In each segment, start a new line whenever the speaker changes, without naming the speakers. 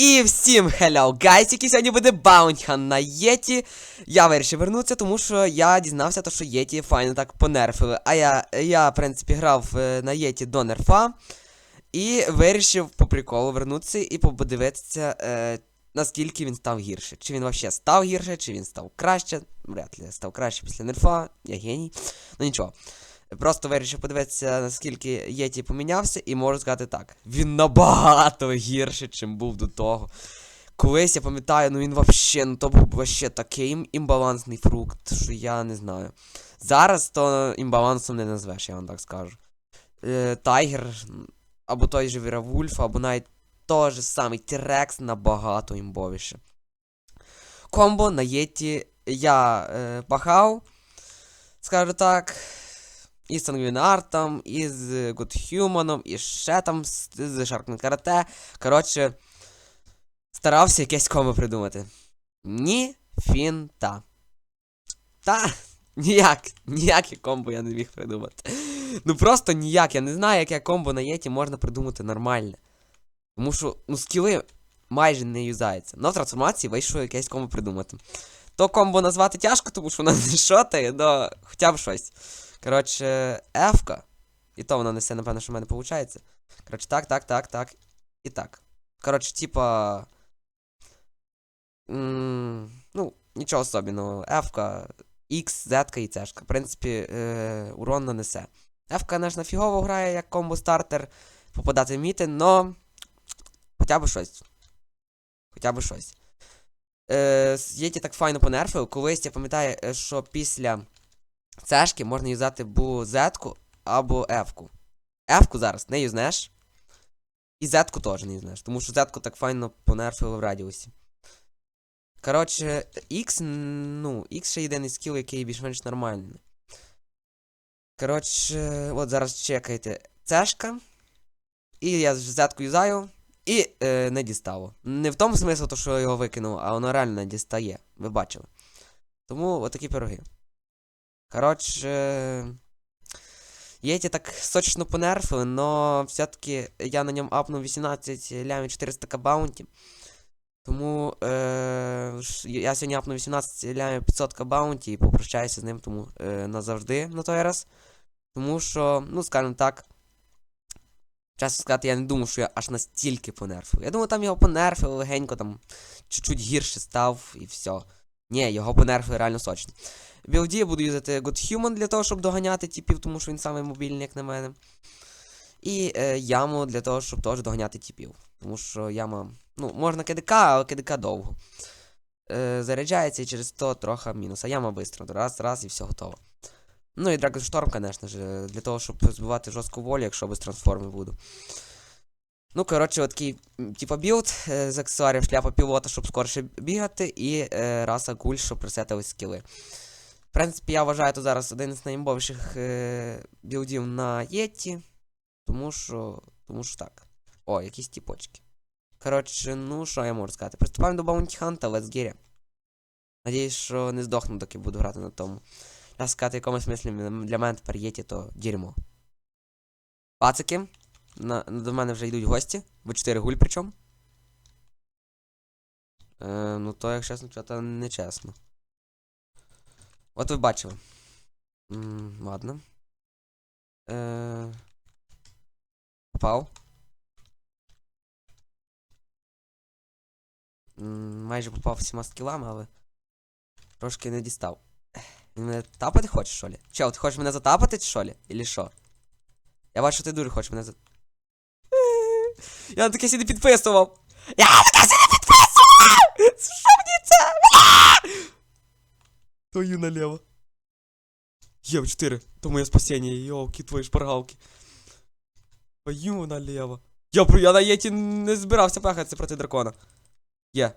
І всім hello, гайс, сьогодні буде баунтхан на Єті. Я вирішив вернутися, тому що я дізнався, то, що Єті файно так понерфили. А я, я в принципі, грав е, на Єті до нерфа. І вирішив по приколу вернутися і подивитися, е, наскільки він став гірше. Чи він взагалі став гірше, чи він став краще. Вряд ли став краще після нерфа, я геній. Ну нічого. Просто вирішив подивитися, наскільки Єті помінявся, і можу сказати так. Він набагато гірше, чим був до того. Колись я пам'ятаю, ну він вообще, ну то був вообще такий імбалансний фрукт, що я не знаю. Зараз то імбалансом не назвеш, я вам так скажу. Е, Тайгер, або той же Віравульф, або навіть той же самий Тірекс набагато імбовіше. Комбо на Єті я е, пахав, скажу так. І з Сангвінартом, і з Гудхюманом, і ще там з, з Шаркмен Карате. Коротше, старався якесь комбо придумати. Ні, фін, та. Ніяк, ніяке комбо я не міг придумати. Ну просто ніяк, я не знаю, яке комбо на Єті можна придумати нормальне. Тому що, ну, скіли майже не юзаються. Но в трансформації вийшло якесь комбо придумати. То комбо назвати тяжко, тому що воно не шотає, но хоча б щось. Коротше, F-ка. І то воно не все, напевно, що в мене виходить. Коротше, так, так, так, так. І так. Коротше, типа. ну, нічого особенного. F-ка, X, Z і C. В принципі, е, урон нанесе. F-ка, конечно, фігово грає як комбо-стартер попадати в міти, но. Хоча б щось. Хоча б щось. Е, Єті так файно понерфив. Колись я пам'ятаю, е, що після цешки можна юзати або Z-ку або F-ку. F-ку зараз не юзнеш. І Z-ку теж не юзнеш, тому що Z-ку так файно понерфили в радіусі. Коротше, X, ну, X ще єдиний скіл, який більш-менш нормальний. Коротше, от зараз чекайте. Цешка. І я Z-ку юзаю. І е, не дістало. Не в тому смислі, що я його викинув, а воно реально не дістає. Ви бачили. Тому отакі пироги. Коротше. Єті так сочно понерфили, но все-таки я на ньому апнув 18 лямів 400 баунті. Тому е, я сьогодні апнув 18 лямів 500 баунті і попрощаюся з ним тому е, назавжди на той раз. Тому що, ну, скажімо так. Чесно сказати, я не думав, що я аж настільки понерфив. Я думав, там його понерфили легенько, там чуть-чуть гірше став і все. Ні, його понерфили реально сочно. Білді я буду юзати Good Human для того, щоб доганяти типів, тому що він самий мобільний, як на мене. І е, яму для того, щоб теж доганяти типів. Тому що яма. Ну, можна КДК, але КДК довго. Е, заряджається і через то трохи мінус. А яма швидко. Раз, раз і все готово. Ну і Dragon звісно ж, для того, щоб збивати жорстку волю, якщо без трансформи буду. Ну, коротше, такий, типа білд е, з аксесуарів шляпа пілота, щоб скорше бігати, і е, раса гуль, щоб пресетили скіли. В принципі, я вважаю то зараз один з найімбовіших е, білдів на Єті. Тому що. Тому що так. О, якісь тіпочки. Коротше, ну що я можу сказати? Приступаємо до Bounty Hunt, let's get it. Надіюсь, що не здохну, доки буду грати на тому. Я сказати, в якомусь смислі для мене тепер Єті то дерьмо. Пацики. На, до мене вже йдуть гості. В 4 гуль причому. Е, ну то, як чесно, то не чесно. От ви бачили. М, ладно. Е, попав. Майже попав всіма скілами, але трошки не дістав. Він мене тапати хочеш, що лі? Чел, ти хочеш мене затапати, чи що лі? Ілі що? Я бачу, що ти дуже хочеш мене за. Я на таке сі не підписував! Я на таке сі не підписував! Що мені це? Твою налево. Є 4 то моє спасіння, йолки, твої шпаргалки. Твою налево. Я я на єті не збирався пахатися проти дракона. Є.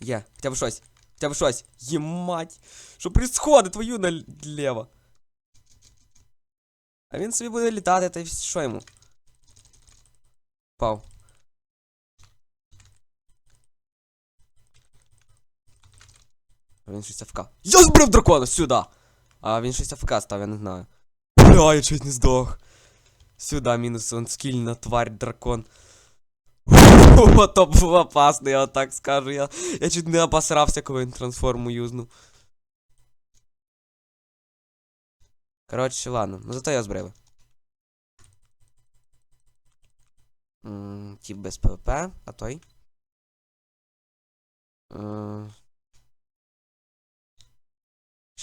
Є, хоча б щось. Хоча б щось. Ємать. Що происходить твою налево? А він собі буде літати, та й що йому? Пав. Він щось АФК. Я збрив дракона сюди! А він щось АФК став, я не знаю. Бля, я чуть не здох. Сюди мінус он скільна тварь дракон. О, був опасно, я так скажу. Я, я чуть не обосрався, коли він трансформу юзнув. Коротше, ладно, ну зато я збрили. М, Тип без ПВП, а той.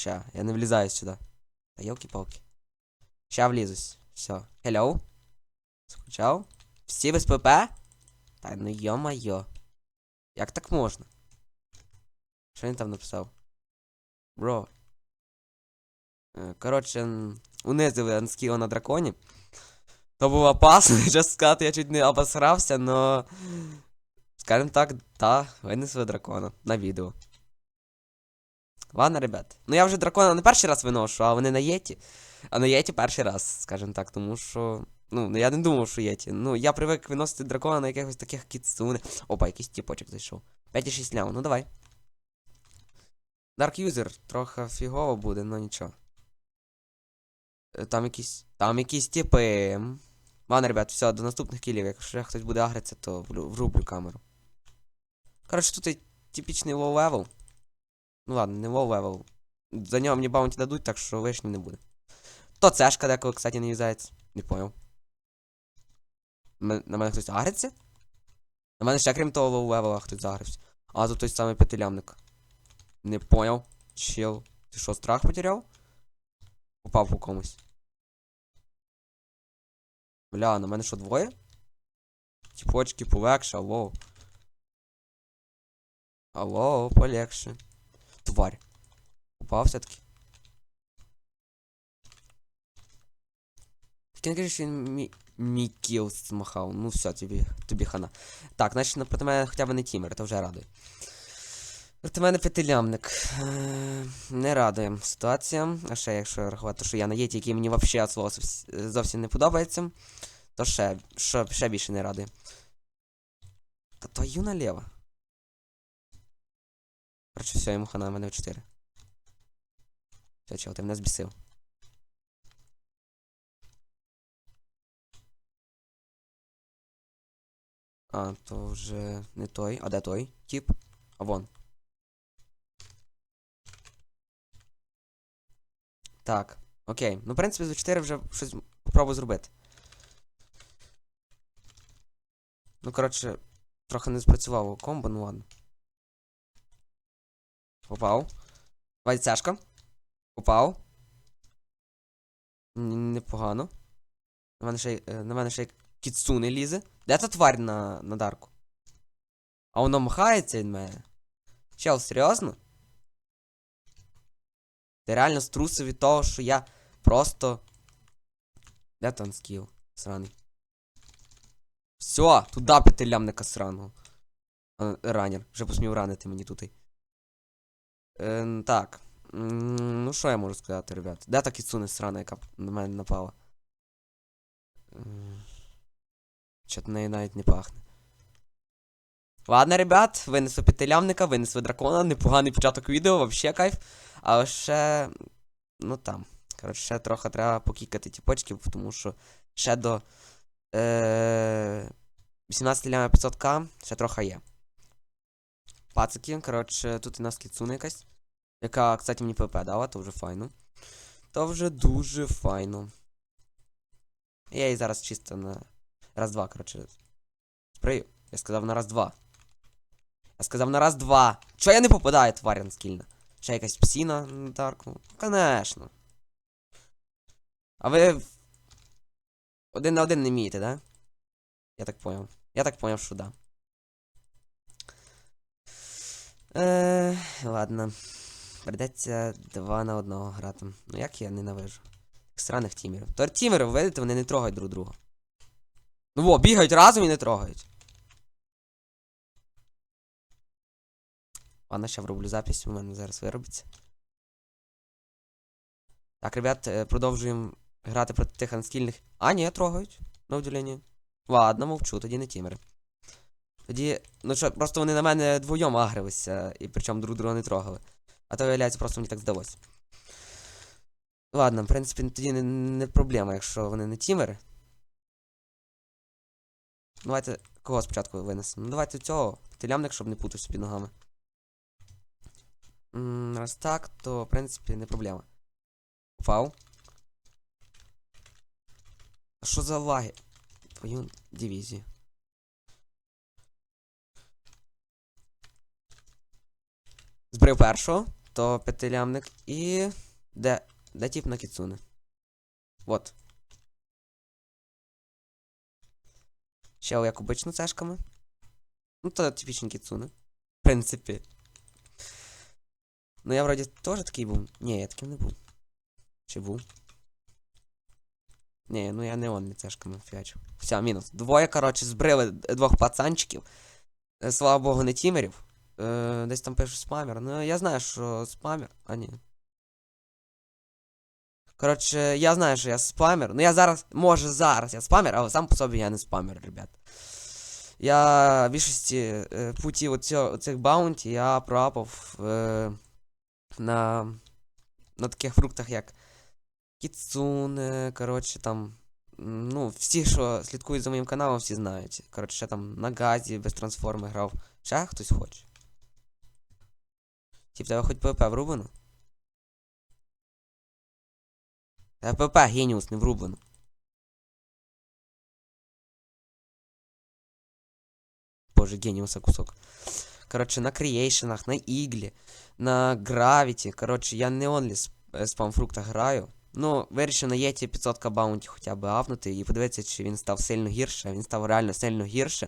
Ща, я не влізаю сюди. Та йолки-палки. Ща влізусь. Все. Hello? Скучав? Всі без ПВП? Та ну йо-майо. Як так можна? Що він там написав? Бро. Е, Коротше, унизили анскіла на драконі. То було опасно, чесно сказати, я чуть не обосрався, но. Скажем так, та, винесли дракона на відео. Ладно, ребят. Ну я вже дракона не перший раз виношу, а вони на Єті. А на Єті перший раз, скажем так, тому що. Ну, я не думав, що Єті. Ну, я привик виносити дракона на якихось таких кіцуни. Опа, якийсь тіпочок зайшов. 5,6 лям, ну давай. Dark User трохи фігово буде, но нічого. Е, Там якісь. Там якісь типи. Ладно, ребят, все, до наступних кілів. Якщо хтось буде агритися, то врублю камеру. Коротше, тут типічний low level. Ну ладно, не low level. За нього мені баунті дадуть, так що лишні не буде. То цешка деколи, кстати, не юзається. Не понял. На мене хтось агриться? На мене ще крім того low level хтось загрився. А тут той самий п'ятилямник. Не понял. Чел. Ти що, страх потеряв? Попав по комусь. Бля, на мене що двоє? Тіпочки полегше, алло. Алло, полегше. Тварь. Упав все-таки. Тільки не кажи, що він мій, змахав. Ну все, тобі, тобі хана. Так, значить, ну, проти мене хоча б не тімер, то вже радує. Проти мене п'ятилямник. Не радує ситуація. А ще якщо рахувати, що я на єті, який мені взагалі від слова зовсім не подобається, то ще, ще, більше не радує. Та твою наліво. Короче, все, йому хана, мене 4. Все, чел, ти мене збісив. А, то вже не той. А де той? Тіп? А вон. Так, окей. Ну, в принципі, за 4 вже щось попробую зробити. Ну, коротше, трохи не спрацював комбо, ну ладно. Попав. Давай цяжка. Попав. Непогано. На мене ще, е, на мене ще кіцуни лізе. Де та тварь на, на дарку? А воно махається від мене. Чел, серйозно? Ти реально струсив від того, що я просто. Де там скіл? Сраний. Все, туди п'ятилямника сраного. А, Ранер. Вже посмів ранити мені тут. Е, так. Ну, що я можу сказати, ребят? Де та кіцуне срана, яка на мене напала? Чот неї навіть не пахне. Ладно, ребят, винесли п'ятилямника, винесли дракона, непоганий початок відео, вообще кайф. Але ще. Ну там. Коротше, ще трохи треба покікати ті почки, тому що ще до. Е, 18 ляма 500к ще трохи є. Пацики, коротше, тут у нас кіцуна якась. Яка, кстати, мені ПП дала, то вже файно. То вже дуже файно. Я її зараз чисто на. Раз-два, коротше. Сприю. Я сказав на раз-два. Я сказав на раз-два. Чого я не попадаю, тварин скільна? Ще якась псіна на дарку. Конечно. А ви. Один на один не вмієте, да? Я так поняв. Я так поняв, що да. Е, ладно. Придеться два на одного грати. Ну як я ненавижу. Сраних тімерів. То тімери, ви видите, вони не трогають друг друга. Ну во, бігають разом і не трогають. Ладно, ще вроблю запись, у мене зараз виробиться. Так, ребят, е, продовжуємо грати проти тих анскільних. А, ні, трогають. На удивлення. Ладно, мовчу, тоді не тімери. Тоді. Ну що, просто вони на мене двоєм агрилися, і причому друг друга не трогали. А то, виявляється, просто мені так здалося. Ладно, в принципі, тоді не, не проблема, якщо вони не тімери. Давайте Кого спочатку винесемо? Ну давайте цього. Телямник, щоб не путався під ногами. М, Раз так, то в принципі не проблема. Упав. Що за лаги? Твою дивізію. Збрив першого, то п'ятилямник і. Де. Де тип на кіцуне? Вот. Ще як обично цешками. Ну, то типічні кіцуне. В принципі. Ну я вроді теж такий був. Ні, я таким не був. Чи був? Ні, ну я не он цешками фіачу. Все, мінус. Двоє, коротше, збрили двох пацанчиків. Слава Богу, не тімерів. Е, десь там пишуть спамер. Ну, я знаю, що спамер. А ні. Коротше, я знаю, що я спамер. Ну я зараз, може зараз я спамер, але сам по собі я не спамер, ребят. Я в більшості е, путів оцього, цих баунті я проапав е, на, на таких фруктах, як Кіцуне, коротше, там. Ну, всі, що слідкують за моїм каналом, всі знають. Коротше, ще там на газі без трансформи грав. Ще хтось хоче. Тіп, тебе хоч ПВП врублено? Та ПВП геніус не врублено. Боже, геніуса кусок. Коротше, на креейшенах, на іглі, на гравіті. Коротше, я не онлі е, спамфрукта граю. Ну, вирішив на Єті 500 баунті хоча б апнути і подивитися, чи він став сильно гірше. Він став реально сильно гірше.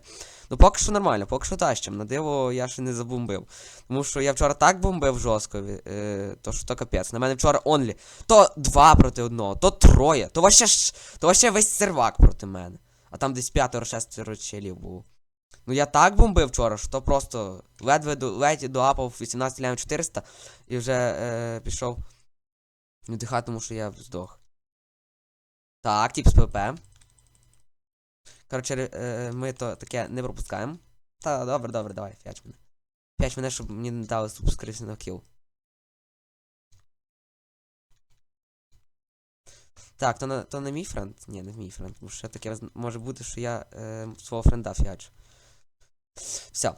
Ну, поки що нормально, поки що тащим. На диво я ще не забомбив. Тому що я вчора так бомбив жорстко, е, то що то капець. На мене вчора онлі. То два проти одного, то троє, то ж. То вообще весь сервак проти мене. А там десь п'ятеро шестеро челів було. Ну я так бомбив вчора, що то просто ледве до ледь доапав 18 лям 400 і вже е, пішов віддихати, тому що я здох. Так, тип з ПВП. Коротше, е, ми то таке не пропускаємо. Та, добре, добре, давай, фіач мене. Фіач мене, щоб мені не дали субскрипцію на кіл. Так, то, на, то не мій френд? Ні, не мій френд, тому що таке може бути, що я е, свого френда фіачу. Все.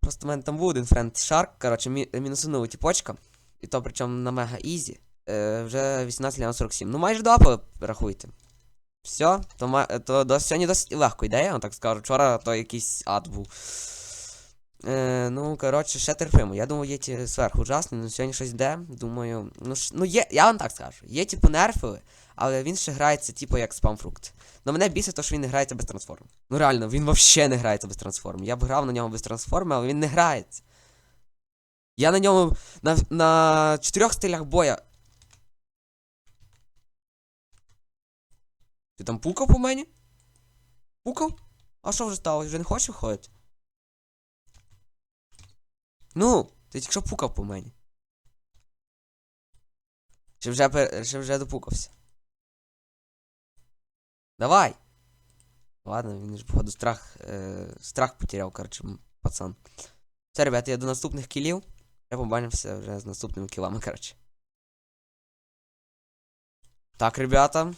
Просто в мене там був один френд Shark, коротше, мі, мінусунула тіпочка. І то причому на мега ізі. Вже 18 лям 47. Ну майже до рахуйте. Все, то, то до, сьогодні досить легко йде, я так скажу. Вчора то якийсь ад був. Е, ну, коротше, ще терпимо. Я думаю, є ті зверху ужасний, ну сьогодні щось йде. Думаю. Ну, ш- ну є, я вам так скажу. Є типу нерфили, але він ще грається, типу, як спамфрукт. Ну мене бісить, то, що він не грається без трансформ. Ну реально, він взагалі не грається без трансформ. Я б грав на ньому без трансформи, але він не грається. Я на ньому на, на чотирьох стилях боя. Ти там пукав по мені? Пукав? А що вже сталося? Вже не хочеш виходити? Ну, ти тільки що пукав по мені. Чи вже, пер- чи вже допукався? Давай! Ладно, він ж, походу, страх, е, страх потеряв, коротше, м, пацан. Все, ребята, я до наступних кілів. Я побачимося вже з наступними кілами, коротше. Так, ребята.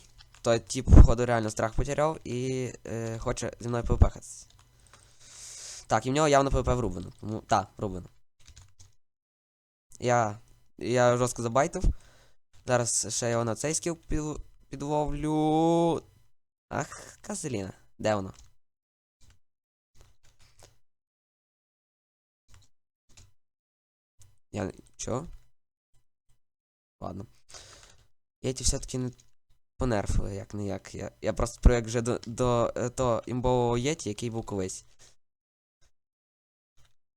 Той тип, походу, реально страх потеряв і е, хоче зі мною попехатися. Так, і в нього явно ПВП врублено. Тому, так, врублено. Я. Я жорстко забайтив. Зараз ще його на цей скіл під, підловлю. Ах, Казеліна. Де воно? Я. Чо? Ладно. Я ті все-таки не понерфили, як не як. Я, я просто привик вже до, до е, того імбового єті, який був колись.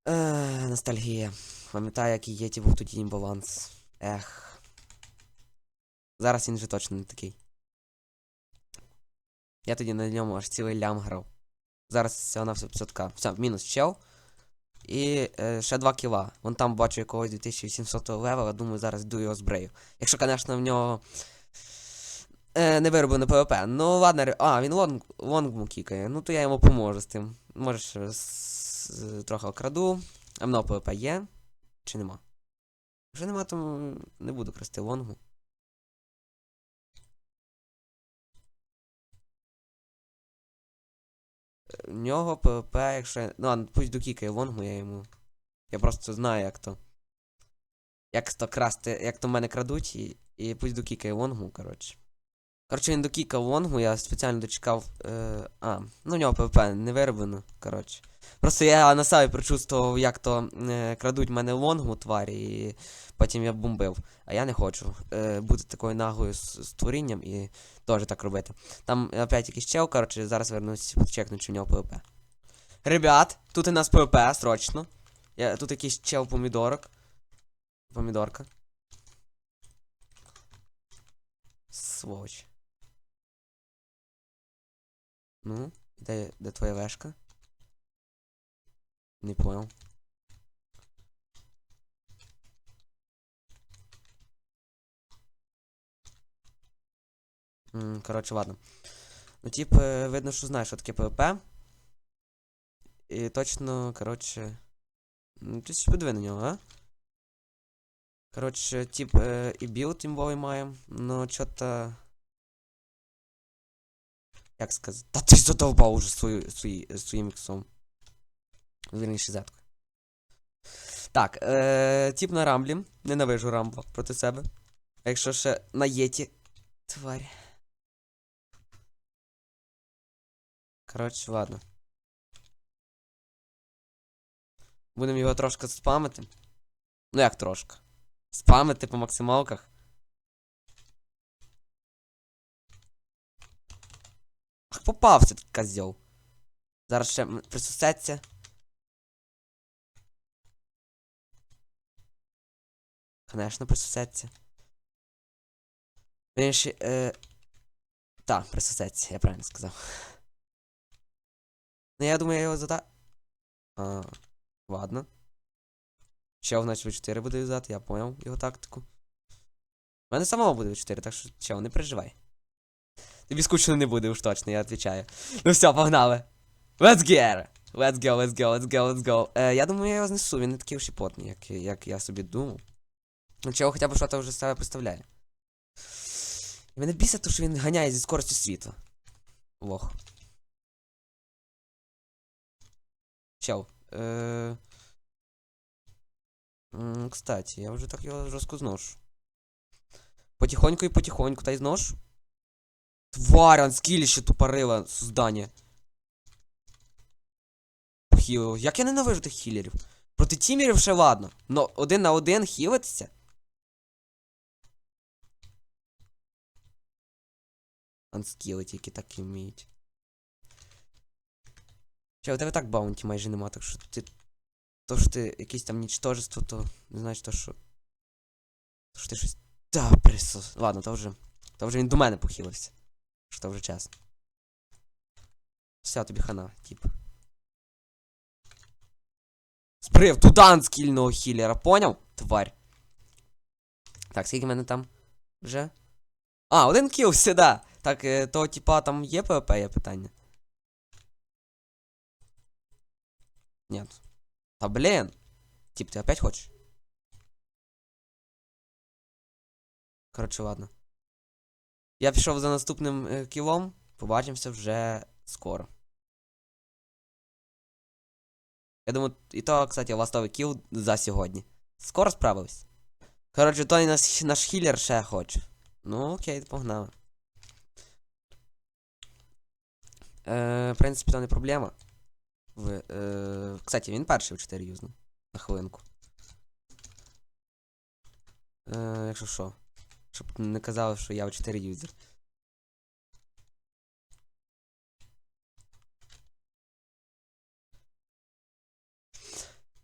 Е, ностальгія. Пам'ятаю, який єті був тоді імбаланс. Ех. Зараз він вже точно не такий. Я тоді на ньому аж цілий лям грав. Зараз всього на все 500к. Все, мінус чел. І е, ще 2 кіла. Вон там бачу якогось 2800 левела, думаю, зараз йду його збрею. Якщо, звісно, в нього. Е, не вироблено ПВП. Ну ладно, а, він лонг, лонгму кікає. Ну то я йому поможу з тим. Може, з- з- трохи окраду. А много ПВП є? Чи нема? Вже нема, то не буду красти лонгу. в нього ПВП, якщо. Ну, ладно, пусть докікає Вонгу, я йому. Я просто знаю, як то. Як то красти, як то в мене крадуть, і, і пусть докікає Вонгу, коротше. Коротше, він докікав Вонгу, я спеціально дочекав. Е, а, ну в нього ПВП не вироблено, коротше. Просто я на себе прочувствував, як то е, крадуть мене Вонгу тварі, і потім я бомбив. А я не хочу е, бути такою нагою з, з творінням і теж так робити. Там опять якийсь чел, коротше, зараз вернусь, чекну, чи в нього ПВП. Ребят, тут у нас ПВП, срочно. Я, тут якийсь чел помідорок. Помідорка. Сволоч. Ну, де, де твоя вешка? Не понял. Коротше, ладно. Ну, тип, е, видно, що знаєш, що таке ПВП. І точно, коротше. Ну, ти ж подиви на нього, а? Коротше, тип е, і білд імбовий має, но чо-то. Як сказати? Та ти задовбав уже свою, свої, своїм іксом. Вірніше зеткою. Так, е, тип на рамблі. Ненавижу рамбла проти себе. А якщо ще на єті. Тварь. Коротше, ладно. Будемо його трошки спамити. Ну як трошки? Спамити по максималках. Ах, попався тут козьол. Зараз ще присосеться. Конечно, присосеться. Він ще, е... Та, присосеться, я правильно сказав. Ну я думаю, я його зада... А, ладно. Чел, значить, V4 буде юзати, я понял його тактику. У мене самого буде V4, так що чел, не переживай. Тобі скучно не буде уж точно, я відповідаю. Ну все, погнали. Let's get! Let's go, let's go, let's go, let's go. Е, я думаю, я його знесу, він не такий уж і потний, як, як я собі думав. Ну, чого хоча б що то вже себе представляє. І мене бісить, то, що він ганяє зі скоростю світла. Лох. Чел. Е... Кстати, я вже так його жорстко зношу. Потихоньку і потихоньку, та й зношу. Тварь, он скіліще тупорила создання. Похилило. Як я ненавижу тих хілерів. Проти тімерів ще ладно. Но один на один хілитися. Анскіли тільки так і вміють. Че, у тебе так баунті майже нема, так що ти. То, що ти якесь там нічтожество, то не значить то, що. То, що ти щось. Та, присос. Ладно, то вже. То вже він до мене похилився. Що то вже час. Все, тобі хана, тип. Сприв туди анскільного хілера, поняв? Тварь. Так, скільки в мене там вже? А, один кіл сюди. Так, е, то типа там є ПВП, є питання. Нет. Та блін. Тип, ти опять хочеш? Коротше, ладно. Я пішов за наступним е, кілом. Побачимося вже скоро. Я думаю, і то, кстати, ластовий кіл за сьогодні. Скоро справився. Коротше, той наш, наш хілер ще хоче. Ну, окей, погнали. Е, в принципі, то не проблема. В, е, кстати, він перший в 4 юзнув. На хвилинку. Е, якщо що. Щоб не казали, що я в 4 юзер.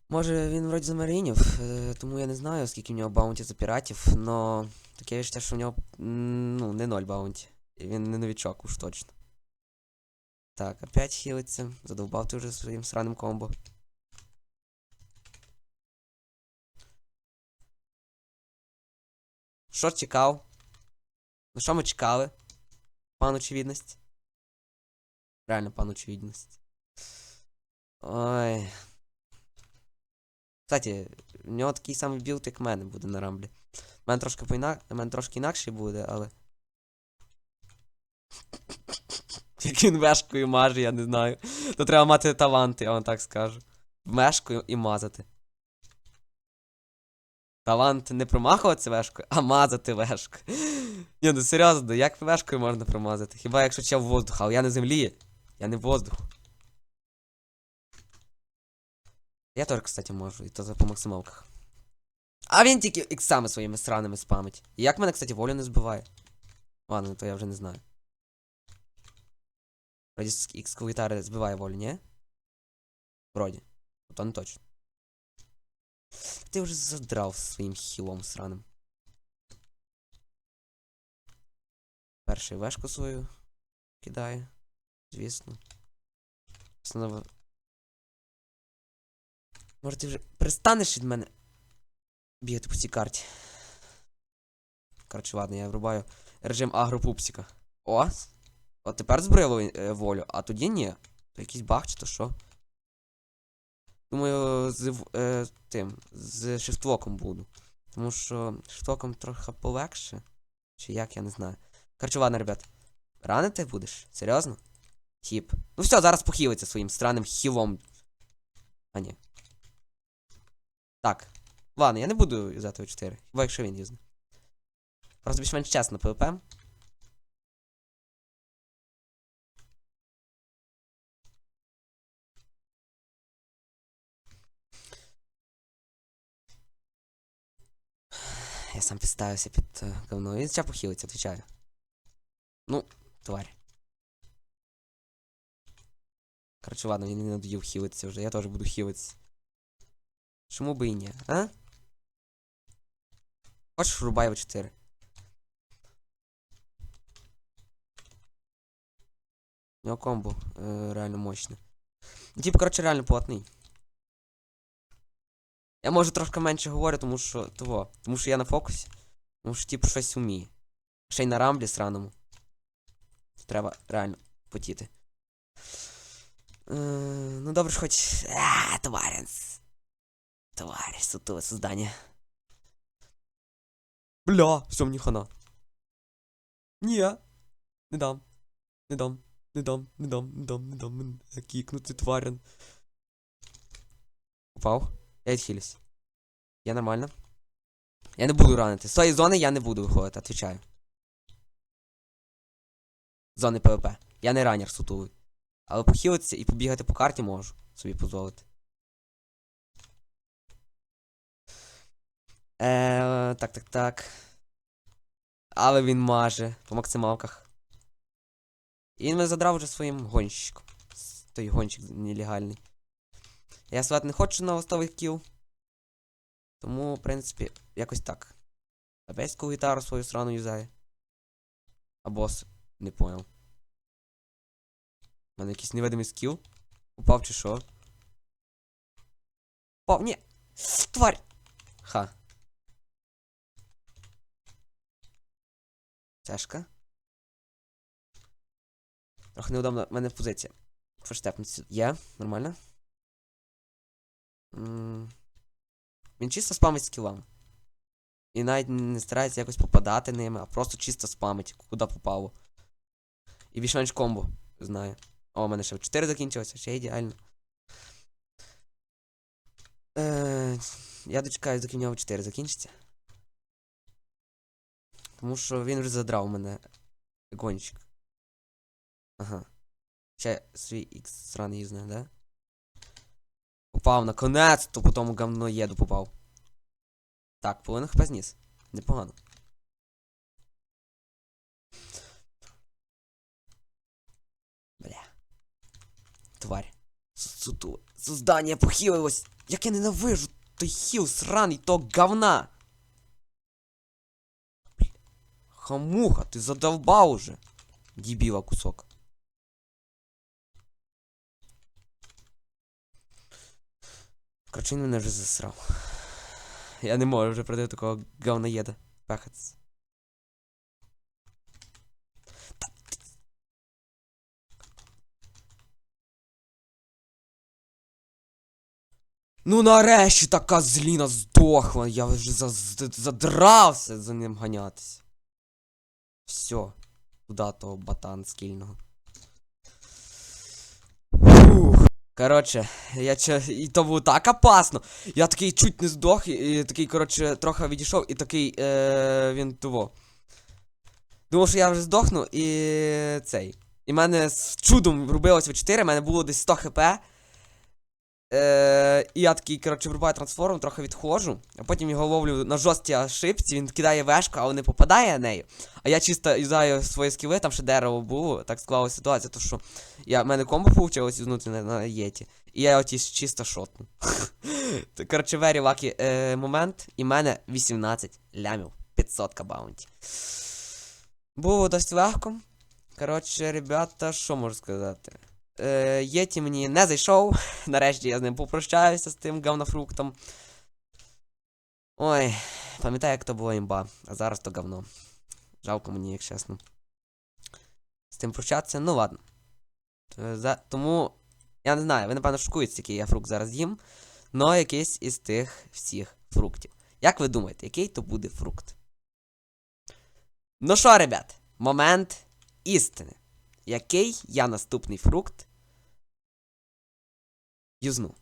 Може він вроді замаринів, е, тому я не знаю, скільки в нього баунті за піратів, но таке відчуття, що в нього ну, не ноль баунті. Він не новічок уж точно. Так, опять хілиться. Задовбав ти вже своїм сраним комбо. Що чекав? Ну що ми чекали? Пан очевидність. Реально, пан очевидність. Ой. Кстати, в нього такий самий білд, як в мене буде на рамблі. У мене трошки поінак... У мене трошки інакший буде, але. Як він мешкою маже, я не знаю. То треба мати талант, я вам так скажу. Мешкою і мазати. Талант не промахуватися вешкою, а мазати вешкою. Ні, ну серйозно, як вешкою можна промазати? Хіба якщо чел в воздух, але я не землі. Я не в воздуху. Я теж, кстати, можу, і то по максималках. А він тільки іксами своїми сраними спамить. І як мене, кстати, волю не збиває. Ладно, то я вже не знаю. Вроді з ікс гітари збиває волю, ні? Вроді. То не точно. Ти вже задрав своїм хілом сраним. Перший вешку свою кидає. Звісно. Знову. Може ти вже перестанеш від мене бігати по цій карті. Коротше, ладно, я врубаю режим агропупсика. О! От тепер збрило е, волю, а тоді ні. То якийсь баг чи то що. Думаю, з е, тим, з шифтлоком буду. Тому що шифтлоком трохи полегше. Чи як, я не знаю. Коротше, ладно, ребят. Ранити будеш? Серйозно? Тіп. Ну все, зараз похилиться своїм странним хілом. А ні. Так. Ладно, я не буду юзати 4. Хіба якщо він юзне. Просто більш-менш чесно ПВП. Я сам підставився під е, говно. Він ще похилиться, отвечаю. Ну, тварь. Короче, ладно, він не надоїв хілитися вже, я теж буду хілитися. Чому би і ні, а? Хочеш рубай в 4. У нього комбо е, реально мощне. Ну, Типу, коротше, реально плотний. Я може трошки менше говорю, тому що того. Тому що я на фокусі. Тому що типу щось вміє. Ще й на рамблі сраному. Треба реально потіти. Е, ну добре ж хоч. А, тваринс. Тварь, сутуле создання. Бля, все мені хана. Ні. Не дам. Не дам. Не дам, не дам, не дам, не дам. Кікнути тварин. Упав. Я відхилюсь. Я нормально. Я не буду ранити. З своєї зони я не буду виходити, отвечаю. Зони ПВП. Я не ранер сутулий. Але похилитися і побігати по карті можу собі дозволити. Е, так, так, так. Але він маже по максималках. І він мене задрав вже своїм гонщиком. Той гонщик нелегальний. Я сват не хочу на листовий кіл. Тому, в принципі, якось так. Опять гітару свою срану юзає. А бос, не понял. У мене якийсь невидимий скіл. Упав чи що? Упав, ні! Тварь! Ха. Тяжко. Трохи неудобно в мене позиція. Форштепнеться. Є, нормально. Він чисто спамить скілами. І навіть не старається якось попадати ними, а просто чисто спамить, куди попало. І більш-менш комбо знає. О, у мене ще 4 закінчилося, ще ідеально. Е, я дочекаюсь, доки в нього 4 закінчиться. Тому що він вже задрав мене гонщик. Ага. Ще свій ікс сраний юзне, да? Попав наконець-то по тому говноєду попав. Так, половину хп зніс. Непогано. Бля. Тварь. Суту. Создання похилилось. Як я ненавижу той хіл сраний того говна. Хамуха, ти задовбав уже. Дебіла кусок. Короче, мене вже засрав. Я не можу вже проти такого говноєда. Пехаць. Та Ну нарешті така зліна здохла. Я вже задрався за ним ганятись. Все. Куда того батан скільного. Коротше, я че. І то було так опасно. Я такий чуть не здох, і, такий, коротше, трохи відійшов, і такий. Е, він того. Думав, що я вже здохну, і цей. І мене з чудом врубилося в 4, в мене було десь 100 хп. Е, я такий, коротше, врубаю трансформ, трохи відходжу, а потім його ловлю на жорсткій ошибці, він кидає вешку, але не попадає нею. А я чисто юзаю свої скіли, там ще дерево було, так склалася ситуація, то що я, в мене комбо вийшло юзнути на, на єті. І я його ті- чисто шотну. Коротше, very lucky е, момент, і в мене 18 лямів. 500 баунті. Було досить легко. Коротше, ребята, що можу сказати? Е, Єті мені не зайшов. Нарешті я з ним попрощаюся з тим говнофруктом. Ой, пам'ятаю, як то було імба, а зараз то говно. Жалко мені, як чесно. З тим прощатися, ну ладно. Е. Тому, я не знаю, ви напевно шокуєтеся, який я фрукт зараз їм. Но якийсь із тих всіх фруктів. Як ви думаєте, який то буде фрукт? Ну що, ребят, момент істини. Який я наступний фрукт юзну?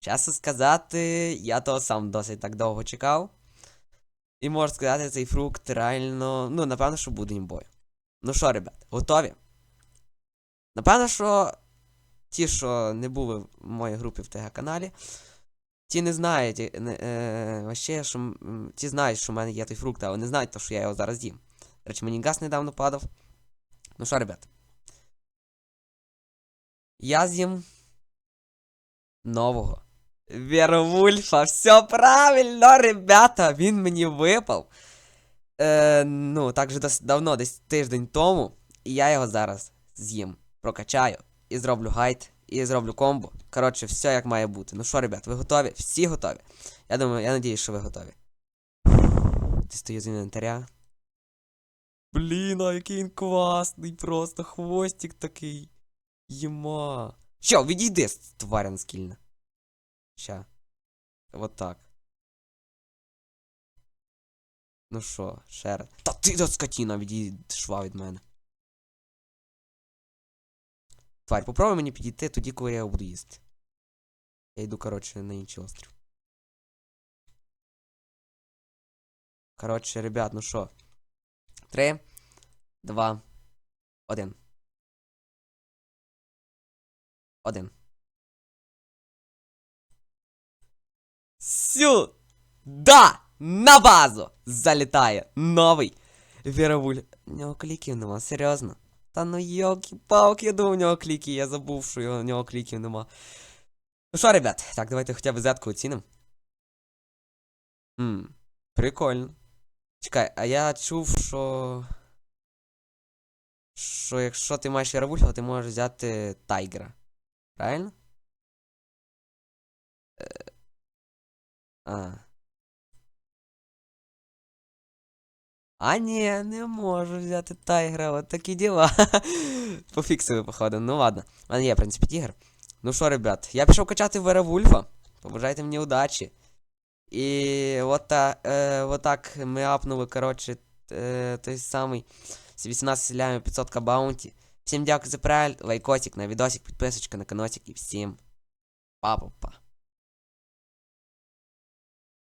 Чесно сказати, я того сам досить так довго чекав. І можу сказати, цей фрукт реально. Ну, напевно, що буде імбою. Ну що, ребят, готові? Напевно, що ті, що не були в моїй групі в ТГ каналі, ті не знають, е, е, вообще, що, ті знають, що в мене є той фрукт, але не знають, то, що я його зараз їм. Речі, мені газ недавно падав. Ну що, ребят? Я з'їм нового. Вервульфа, все правильно, ребята, він мені випав. Е, ну, так же давно, десь тиждень тому. І я його зараз з'їм, прокачаю і зроблю гайд, і зроблю комбо. Коротше, все як має бути. Ну що, ребят, ви готові? Всі готові. Я думаю, я надіюсь, що ви готові. Дістаю з інвентаря. Блін, а який він класний, просто хвостик такий. Єма. Що, відійди, тваря наскільна. Ща. Вот так. Ну що, ще раз. Та ти до скотіна, відійди шва від мене. Тварь, попробуй мені підійти тоді, коли я буду їсти. Я йду, коротше, на інший острів. Коротше, ребят, ну що. Три, два, один. Один. Сюда! На базу! Залітає новий Віравуль. У нього кліків нема, серйозно. Та ну йолки-палки, я думав, у нього кліки, я забув, що у нього кліків нема. Ну що, ребят, так, давайте хоча б зетку оцінимо. Ммм, прикольно. Чекай, а я чув, що. Що якщо ти маєш Віравульфа, ти можеш взяти Тайгера. Правильно? Е, А. А ні, не можу взяти тайгра, от такі діла. Пофіксили, походу. Ну ладно. У мене є, в принципі, тігр. Ну що, ребят, я пішов качати Веревульфа. Побажайте мені удачі. І от, е, от так ми апнули, коротше, е, той самий з 18 селями 500 баунті. Всім дякую за перегляд, лайкосик на відосик, підписочка на каносик і всім па-па-па.